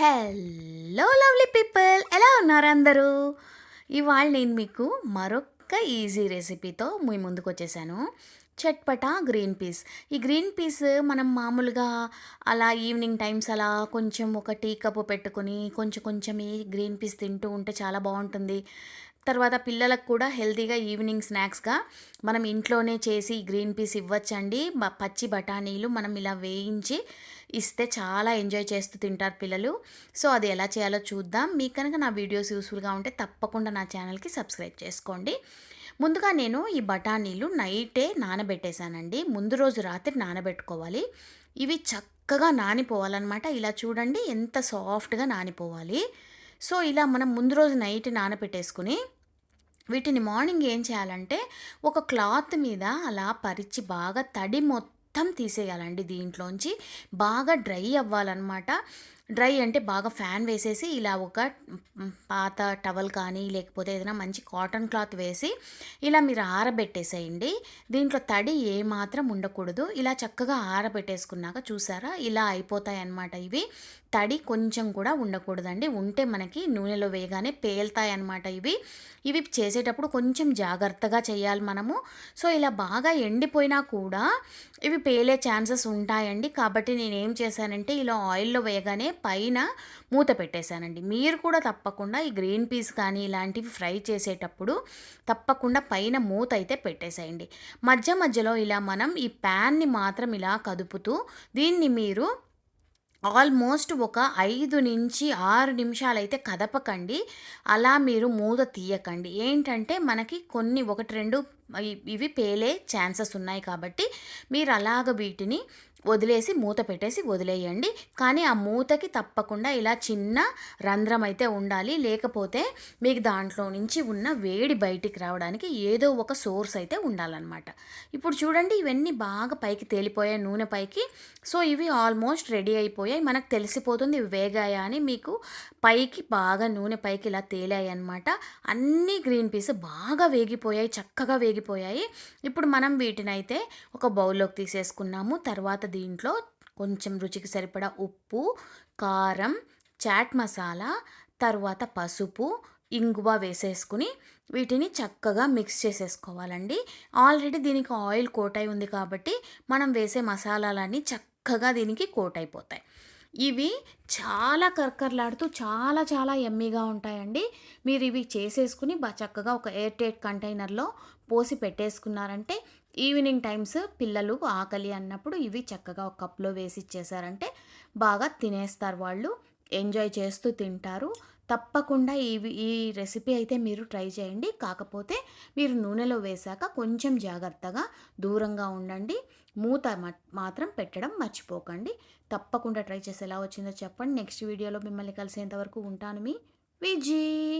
Hello lovely people ఎలా ఉన్నారు అందరూ? ఇవాళ నేను మీకు మరొక ఈజీ రెసిపీతో మీ ముందుకు వచ్చేసాను. Chatpata green peas. ఈ గ్రీన్ పీస్ మనం మామూలుగా అలా ఈవినింగ్ టైమ్స్ అలా కొంచెం ఒక టీ కప్పు పెట్టుకొని కొంచెం కొంచెం ఈ గ్రీన్ పీస్ తింటూ ఉంటే చాలా బాగుంటుంది. తర్వాత పిల్లలకు కూడా హెల్తీగా ఈవినింగ్ స్నాక్స్గా మనం ఇంట్లోనే చేసి గ్రీన్ పీస్ ఇవ్వచ్చండి. పచ్చి బఠానీలు మనం ఇలా వేయించి ఇస్తే చాలా ఎంజాయ్ చేస్తూ తింటారు పిల్లలు. సో అది ఎలా చేయాలో చూద్దాం. మీకు కనుక నా వీడియోస్ యూస్ఫుల్గా ఉంటే తప్పకుండా నా ఛానల్కి సబ్స్క్రైబ్ చేసుకోండి. ముందుగా నేను ఈ బఠానీలు నైటే నానబెట్టేశానండి. ముందు రోజు రాత్రి నానబెట్టుకోవాలి. ఇవి చక్కగా నానిపోవాలన్నమాట. ఇలా చూడండి ఎంత సాఫ్ట్గా నానిపోవాలి. సో ఇలా మనం ముందు రోజు నైట్ నానపెట్టేసుకుని వీటిని మార్నింగ్ ఏం చేయాలంటే ఒక క్లాత్ మీద అలా పరిచి బాగా తడి మొత్తం మొత్తం తీసేయాలండి దీంట్లోంచి. బాగా డ్రై అవ్వాలన్నమాట. డ్రై అంటే బాగా ఫ్యాన్ వేసేసి ఇలా ఒక పాత టవల్ కానీ లేకపోతే ఏదైనా మంచి కాటన్ క్లాత్ వేసి ఇలా మీరు ఆరబెట్టేసేయండి. దీంట్లో తడి ఏమాత్రం ఉండకూడదు. ఇలా చక్కగా ఆరబెట్టేసుకున్నాక చూసారా? ఇలా అయిపోతాయి అన్నమాట ఇవి. తడి కొంచెం కూడా ఉండకూడదండి. ఉంటే మనకి నూనెలో వేయగానే పేలుతాయి అన్నమాట ఇవి. ఇవి చేసేటప్పుడు కొంచెం జాగ్రత్తగా చేయాలి మనము. సో ఇలా బాగా ఎండిపోయినా కూడా ఇవి పేలే ఛాన్సెస్ ఉంటాయండి. కాబట్టి నేను ఏం చేశానంటే ఇలా ఆయిల్లో వేయగానే పైన మూత పెట్టేశానండి. మీరు కూడా తప్పకుండా ఈ గ్రీన్ పీస్ కానీ ఇలాంటివి ఫ్రై చేసేటప్పుడు తప్పకుండా పైన మూత అయితే పెట్టేసేయండి. మధ్య మధ్యలో ఇలా మనం ఈ ప్యాన్ని మాత్రం ఇలా కదుపుతూ దీన్ని మీరు ఆల్మోస్ట్ ఒక ఐదు నుంచి ఆరు నిమిషాలైతే కదపకండి. అలా మీరు మూత తీయకండి. ఏంటంటే మనకి కొన్ని ఒకటి రెండు ఇవి పేలే ఛాన్సెస్ ఉన్నాయి కాబట్టి మీరు అలాగ వీటిని వదిలేసి మూత పెట్టేసి వదిలేయండి. కానీ ఆ మూతకి తప్పకుండా ఇలా చిన్న రంధ్రం అయితే ఉండాలి. లేకపోతే మీకు దాంట్లో నుంచి ఉన్న వేడి బయటికి రావడానికి ఏదో ఒక సోర్స్ అయితే ఉండాలన్నమాట. ఇప్పుడు చూడండి ఇవన్నీ బాగా పైకి తేలిపోయాయి నూనె పైకి. సో ఇవి ఆల్మోస్ట్ రెడీ అయిపోయాయి. మనకు తెలిసిపోతుంది ఇవి వేగాయా అని మీకు పైకి బాగా నూనె పైకి ఇలా తేలాయి అనమాట అన్ని గ్రీన్ పీస్ బాగా వేగిపోయాయి చక్కగా వేగిపోయాయి. ఇప్పుడు మనం వీటిని అయితే ఒక బౌల్లోకి తీసేసుకున్నాము. తర్వాత దీంట్లో కొంచెం రుచికి సరిపడా ఉప్పు కారం చాట్ మసాలా తర్వాత పసుపు ఇంగువ వేసేసుకుని వీటిని చక్కగా మిక్స్ చేసేసుకోవాలండి. ఆల్రెడీ దీనికి ఆయిల్ కోట్ అయి ఉంది కాబట్టి మనం వేసే మసాలాలన్నీ చక్కగా దీనికి కోట్ అయిపోతాయి ఇవి చాలా కర్కర్లాడుతూ చాలా చాలా ఎమ్మీగా ఉంటాయండి. మీరు ఇవి చేసేసుకుని బా చక్కగా ఒక ఎయిర్ టైట్ కంటైనర్లో పోసి పెట్టేసుకున్నారంటే ఈవినింగ్ టైమ్స్ పిల్లలు ఆకలి అన్నప్పుడు ఇవి చక్కగా ఒక కప్లో వేసి ఇచ్చేసారంటే బాగా తినేస్తారు వాళ్ళు ఎంజాయ్ చేస్తూ తింటారు. తప్పకుండా ఇవి ఈ రెసిపీ అయితే మీరు ట్రై చేయండి. కాకపోతే మీరు నూనెలో వేశాక కొంచెం జాగ్రత్తగా దూరంగా ఉండండి. మూత మాత్రం పెట్టడం మర్చిపోకండి. తప్పకుండా ట్రై చేసి ఎలా వచ్చిందో చెప్పండి. నెక్స్ట్ వీడియోలో మిమ్మల్ని కలిసేంతవరకు ఉంటాను మీ విజీ.